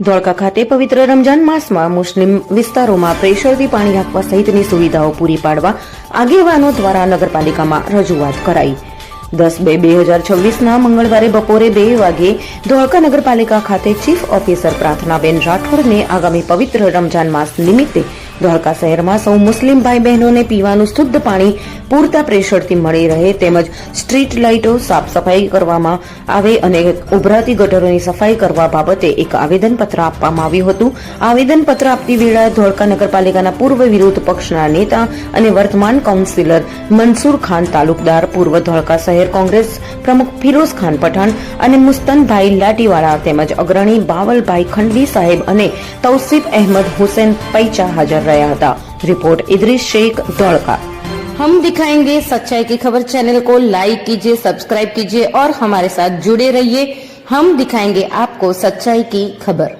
ધોળકા ખાતે પવિત્ર રમજાન માસમાં મુસ્લિમ વિસ્તારોમાં પ્રેશરથી પાણી આપવા સહિતની સુવિધાઓ પૂરી પાડવા આગેવાનો દ્વારા નગરપાલિકામાં રજૂઆત કરાઈ. દસ બે બે હજાર છવ્વીસના મંગળવારે બપોરે બે વાગે ધોળકા નગરપાલિકા ખાતે ચીફ ઓફિસર પ્રાર્થનાબેન રાઠોડને આગામી પવિત્ર રમજાન માસ નિમિત્તે ધોળકા શહેરમાં સૌ મુસ્લિમ ભાઈ બહેનોને પીવાનું શુદ્ધ પાણી પૂરતા પ્રેશરથી મળી રહે તેમજ સ્ટ્રીટ લાઇટો સાફ સફાઈ કરવામાં આવે અને ઉભરાતી ગટરોની સફાઈ કરવા બાબતે એક આવેદનપત્ર આપવામાં આવ્યું હતું. આવેદનપત્ર આપતી વેળાએ ધોળકા નગરપાલિકાના પૂર્વ વિરોધ પક્ષના નેતા અને વર્તમાન કાઉન્સિલર મનસુર ખાન તાલુકદાર, પૂર્વ ધોળકા શહેર કોંગ્રેસ પ્રમુખ ફિરોઝ ખાન પઠાણ અને મુસ્તનભાઈ લાટીવાળા તેમજ અગ્રણી બાવલભાઈ ખંડવી સાહેબ અને તૌસીફ અહેમદ હુસેન પૈચા હાજર રહ્યા હતા રિપોર્ટ ઇદ્રીસ શેખ ધોળકા हम दिखाएंगे सच्चाई की खबर चैनल को लाइक कीजिए सब्सक्राइब कीजिए और हमारे साथ जुड़े रहिए हम दिखाएंगे आपको सच्चाई की खबर